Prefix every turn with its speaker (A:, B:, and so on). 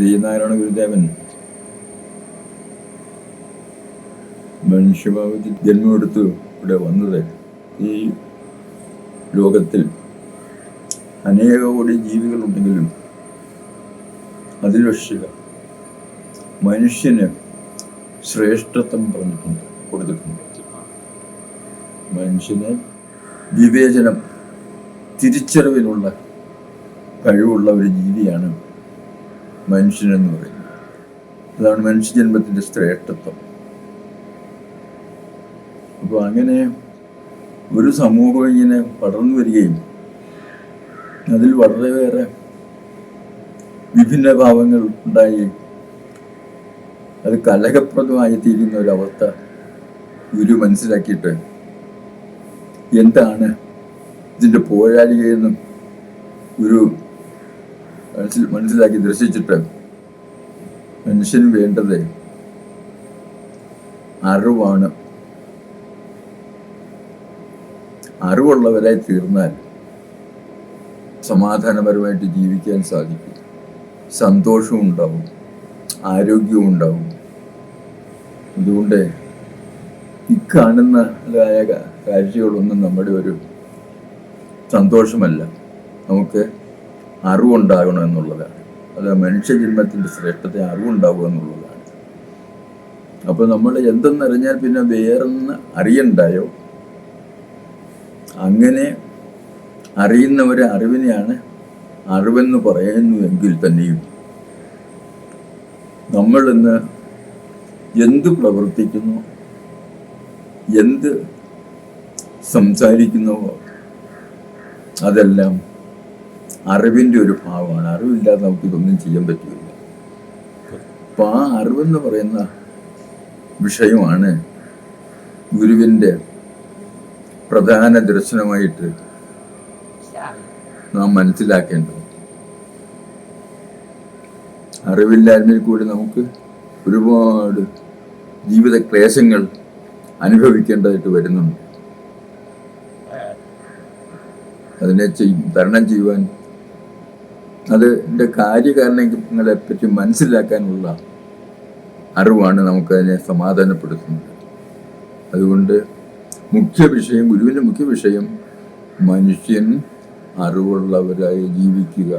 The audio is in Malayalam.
A: ശ്രീനാരായണ ഗുരുദേവൻ. മനുഷ്യഭാവത്തിൽ ജന്മമെടുത്ത് ഇവിടെ വന്നത് ഈ ലോകത്തിൽ അനേക കോടി ജീവികളുണ്ടെങ്കിലും അതിൽ രക്ഷിക മനുഷ്യന് ശ്രേഷ്ഠത്വം പറഞ്ഞിട്ടുണ്ട് കൊടുത്തിട്ടുണ്ട്. മനുഷ്യന് വിവേചനം തിരിച്ചറിവിനുള്ള കഴിവുള്ള ഒരു ജീവിയാണ് മനുഷ്യനെന്ന് പറയുന്നത്. അതാണ് മനുഷ്യജന്മത്തിന്റെ ശ്രേഷ്ഠത്വം. അപ്പോൾ അങ്ങനെ ഒരു സമൂഹം ഇങ്ങനെ പടർന്നു വരികയും അതിൽ വളരെയേറെ വിഭിന്ന ഭാവങ്ങൾ ഉണ്ടായി. അത് കലഹപ്രദമായി തീരുന്ന ഒരവസ്ഥ ഗുരു മനസ്സിലാക്കിയിട്ട് എന്താണ് ഇതിന്റെ പോരാളികയെന്നും ഗുരു മനസ്സിൽ മനസ്സിലാക്കി ദർശിച്ചിട്ട് മനുഷ്യന് വേണ്ടത് അറിവാണ്. അറിവുള്ളവരായി തീർന്നാൽ സമാധാനപരമായിട്ട് ജീവിക്കാൻ സാധിക്കും. സന്തോഷവും ഉണ്ടാവും. ആരോഗ്യവും ഉണ്ടാവും. അതുകൊണ്ട് ഇക്കാണുന്നതായ കാഴ്ചകളൊന്നും നമ്മുടെ ഒരു സന്തോഷമല്ല. നമുക്ക് അറിവുണ്ടാകണം എന്നുള്ളതാണ്. അത് മനുഷ്യജന്മത്തിന്റെ ശ്രേഷ്ഠത അറിവുണ്ടാവുക എന്നുള്ളതാണ്. അപ്പോൾ നമ്മൾ എന്തെന്നറിഞ്ഞാൽ പിന്നെ വേറെന്ന് അറിയണ്ടായോ? അങ്ങനെ അറിയുന്നവരെ അറിവിനെയാണ് അറിവെന്ന് പറയുന്നു എങ്കിൽ തന്നെയും നമ്മൾ ഇന്ന് എന്ത് പ്രവർത്തിക്കുന്നു? എന്ത് സംസാരിക്കുന്നുവോ? അതെല്ലാം അറിവിന്റെ ഒരു ഭാവമാണ് അറിവില്ലാതെ നമുക്ക് ഇതൊന്നും ചെയ്യാൻ പറ്റില്ല അപ്പം ആ അറിവെന്ന് പറയുന്ന വിഷയമാണ് ഗുരുവിന്റെ പ്രധാന ദർശനമായിട്ട് നാം മനസ്സിലാക്കേണ്ടത്. അറിവില്ലായ്മയിൽ കൂടി നമുക്ക് ഒരുപാട് ജീവിത ക്ലേശങ്ങൾ അനുഭവിക്കേണ്ടതായിട്ട് വരുന്നുണ്ട്. അതിനെ ചെയ്യും തരണം ചെയ്യുവാൻ അതിന്റെ കാര്യകാരണങ്ങളെ പറ്റി മനസ്സിലാക്കാനുള്ള അറിവാണ് നമുക്കതിനെ സമാധാനപ്പെടുത്തുന്നത്. അതുകൊണ്ട് മുഖ്യ വിഷയം ഗുരുവിന്റെ മുഖ്യ വിഷയം മനുഷ്യൻ അറിവുള്ളവരായി ജീവിക്കുക.